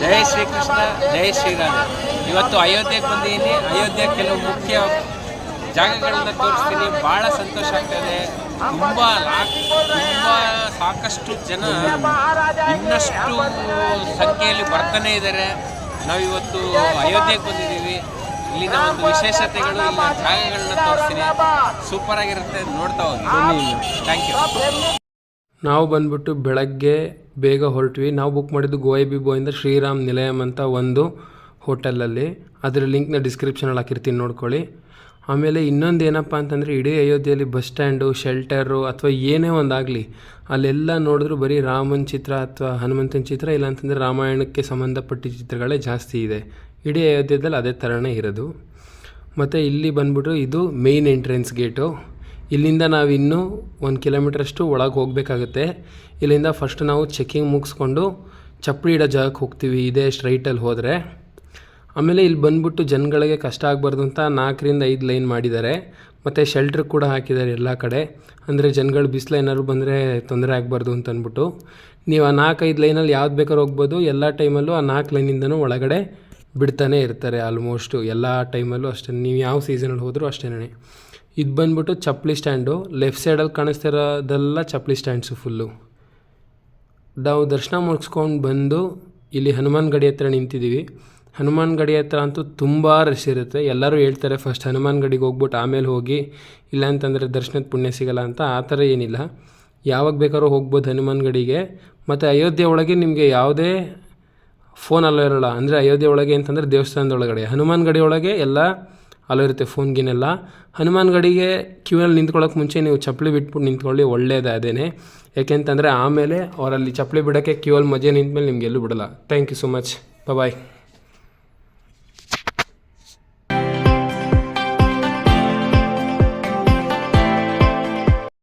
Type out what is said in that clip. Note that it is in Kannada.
ಜೈ ಶ್ರೀರಾಮ. ಇವತ್ತು ಅಯೋಧ್ಯೆಗೆ ಬಂದಿದ್ದೀನಿ. ಅಯೋಧ್ಯೆ ಕೆಲವು ಮುಖ್ಯ ಜಾಗಗಳನ್ನ ತೋರಿಸ್ತೀನಿ. ಭಾಳ ಸಂತೋಷ ಆಗ್ತದೆ. ತುಂಬ ತುಂಬ ಸಾಕಷ್ಟು ಜನ ಇನ್ನಷ್ಟು ಸಂಖ್ಯೆಯಲ್ಲಿ ಬರ್ತಾನೆ ಇದ್ದಾರೆ. ನಾವಿವತ್ತು ಅಯೋಧ್ಯೆಗೆ ಬಂದಿದ್ದೀವಿ. ಇಲ್ಲಿನ ಒಂದು ವಿಶೇಷತೆಗಳು, ಇಲ್ಲಿನ ಜಾಗಗಳನ್ನ ತೋರಿಸ್ತೀನಿ. ಸೂಪರ್ ಆಗಿರುತ್ತೆ. ನೋಡ್ತಾ ಹೋಗಿ. ಥ್ಯಾಂಕ್ ಯು ನಾವು ಬಂದ್ಬಿಟ್ಟು ಬೆಳಗ್ಗೆ ಬೇಗ ಹೊರಟ್ವಿ. ನಾವು ಬುಕ್ ಮಾಡಿದ್ದು ಬಿ ಬೋಯಿಂದ ಶ್ರೀರಾಮ್ ನಿಲಯಂ ಅಂತ ಒಂದು ಹೋಟೆಲಲ್ಲಿ. ಅದರ ಲಿಂಕ್ನ ಡಿಸ್ಕ್ರಿಪ್ಷನಲ್ಲಿ ಹಾಕಿರ್ತೀನಿ ನೋಡ್ಕೊಳ್ಳಿ. ಆಮೇಲೆ ಇನ್ನೊಂದು ಏನಪ್ಪ ಅಂತಂದರೆ ಇಡೀ ಅಯೋಧ್ಯೆಯಲ್ಲಿ ಬಸ್ ಸ್ಟ್ಯಾಂಡು ಶೆಲ್ಟರು ಅಥವಾ ಏನೇ ಒಂದಾಗಲಿ, ಅಲ್ಲೆಲ್ಲ ನೋಡಿದ್ರು ಬರೀ ರಾಮನ ಚಿತ್ರ ಅಥವಾ ಹನುಮಂತನ ಚಿತ್ರ, ಇಲ್ಲ ಅಂತಂದರೆ ರಾಮಾಯಣಕ್ಕೆ ಸಂಬಂಧಪಟ್ಟ ಚಿತ್ರಗಳೇ ಜಾಸ್ತಿ ಇದೆ. ಇಡೀ ಅಯೋಧ್ಯೆದಲ್ಲಿ ಅದೇ ಥರನೇ ಇರೋದು. ಮತ್ತು ಇಲ್ಲಿ ಬಂದ್ಬಿಟ್ಟು ಇದು ಮೇಯ್ನ್ ಎಂಟ್ರೆನ್ಸ್ ಗೇಟು ಇಲ್ಲಿಂದ ನಾವು ಇನ್ನೂ ಒಂದು ಕಿಲೋಮೀಟ್ರಷ್ಟು ಒಳಗೆ ಹೋಗಬೇಕಾಗುತ್ತೆ. ಇಲ್ಲಿಂದ ಫಸ್ಟ್ ನಾವು ಚೆಕ್ಕಿಂಗ್ ಮುಗಿಸ್ಕೊಂಡು ಚಪ್ಪಲಿ ಇಡೋ ಜಾಗಕ್ಕೆ ಹೋಗ್ತೀವಿ, ಇದೇ ಸ್ಟ್ರೈಟಲ್ಲಿ ಹೋದರೆ. ಆಮೇಲೆ ಇಲ್ಲಿ ಬಂದ್ಬಿಟ್ಟು ಜನಗಳಿಗೆ ಕಷ್ಟ ಆಗಬಾರ್ದು ಅಂತ ನಾಲ್ಕರಿಂದ ಐದು ಲೈನ್ ಮಾಡಿದ್ದಾರೆ. ಮತ್ತು ಶೆಲ್ಟ್ರ್ ಕೂಡ ಹಾಕಿದ್ದಾರೆ ಎಲ್ಲ ಕಡೆ. ಅಂದರೆ ಜನಗಳು ಬಿಸಿಲು ಏನಾದ್ರು ಬಂದರೆ ತೊಂದರೆ ಆಗಬಾರ್ದು ಅಂತ ಅಂದ್ಬಿಟ್ಟು. ನೀವು ಆ ನಾಲ್ಕೈದು ಲೈನಲ್ಲಿ ಯಾವ್ದು ಬೇಕಾದ್ರೂ ಹೋಗ್ಬೋದು. ಎಲ್ಲ ಟೈಮಲ್ಲೂ ಆ ನಾಲ್ಕು ಲೈನಿಂದನೂ ಒಳಗಡೆ ಬಿಡ್ತಾನೆ ಇರ್ತಾರೆ ಆಲ್ಮೋಸ್ಟು ಎಲ್ಲ ಟೈಮಲ್ಲೂ ಅಷ್ಟೇ. ನೀವು ಯಾವ ಸೀಸನಲ್ಲಿ ಹೋದರೂ ಅಷ್ಟೇ ಇದು ಬಂದ್ಬಿಟ್ಟು ಚಪ್ಪಲಿ ಸ್ಟ್ಯಾಂಡು. ಲೆಫ್ಟ್ ಸೈಡಲ್ಲಿ ಕಾಣಿಸ್ತಿರೋದೆಲ್ಲ ಚಪ್ಪಲಿ ಸ್ಟ್ಯಾಂಡ್ಸು ಫುಲ್ಲು. ನಾವು ದರ್ಶನ ಮುಗಿಸ್ಕೊಂಡು ಬಂದು ಇಲ್ಲಿ ಹನುಮಾನ್ ಗಡಿ ಹತ್ರ ನಿಂತಿದ್ದೀವಿ ಹನುಮಾನ್ ಗಡಿ ಹತ್ರ ಅಂತೂ ತುಂಬ ರಶ್ ಇರುತ್ತೆ. ಎಲ್ಲರೂ ಹೇಳ್ತಾರೆ ಫಸ್ಟ್ ಹನುಮಾನ್ ಗಡಿಗೆ ಹೋಗ್ಬಿಟ್ಟು ಆಮೇಲೆ ಹೋಗಿ ಇಲ್ಲ ಅಂತಂದರೆ ದರ್ಶನದ ಪುಣ್ಯ ಸಿಗಲ್ಲ ಅಂತ ಆ ಥರ ಏನಿಲ್ಲ. ಯಾವಾಗ ಬೇಕಾದ್ರೂ ಹೋಗ್ಬೋದು ಹನುಮಾನ್ ಗಡಿಗೆ. ಮತ್ತು ಅಯೋಧ್ಯೆ ಒಳಗೆ ನಿಮಗೆ ಯಾವುದೇ ಫೋನ್ ಇರೋಲ್ಲ. ಅಂದರೆ ಅಯೋಧ್ಯೆ ಒಳಗೆ ಅಂತಂದರೆ ದೇವಸ್ಥಾನದ ಒಳಗಡೆ. ಹನುಮಾನ್ ಗಡಿ ಒಳಗೆ ಎಲ್ಲ ಅಲ್ಲೋ ಇರುತ್ತೆ ಫೋನ್ ಗೀನೆಲ್ಲ ಹನುಮಾನ್ ಗಡಿಗೆ ಕ್ಯೂನಲ್ಲಿ ನಿಂತ್ಕೊಳ್ಳೋಕೆ ಮುಂಚೆ ನೀವು ಚಪ್ಪಲಿ ಬಿಟ್ಬಿಟ್ಟು ನಿಂತ್ಕೊಳ್ಳಿ, ಒಳ್ಳೇದು ಅದೇನೆ. ಯಾಕೆಂತಂದರೆ ಆಮೇಲೆ ಅವರಲ್ಲಿ ಚಪ್ಪಲಿ ಬಿಡೋಕ್ಕೆ ಕ್ಯೂವಲ್ಲಿ ಮಜೆ ನಿಂತ್ಮೇಲೆ ನಿಮ್ಗೆ ಎಲ್ಲೂ ಬಿಡಲ್ಲ. Thank you so much bye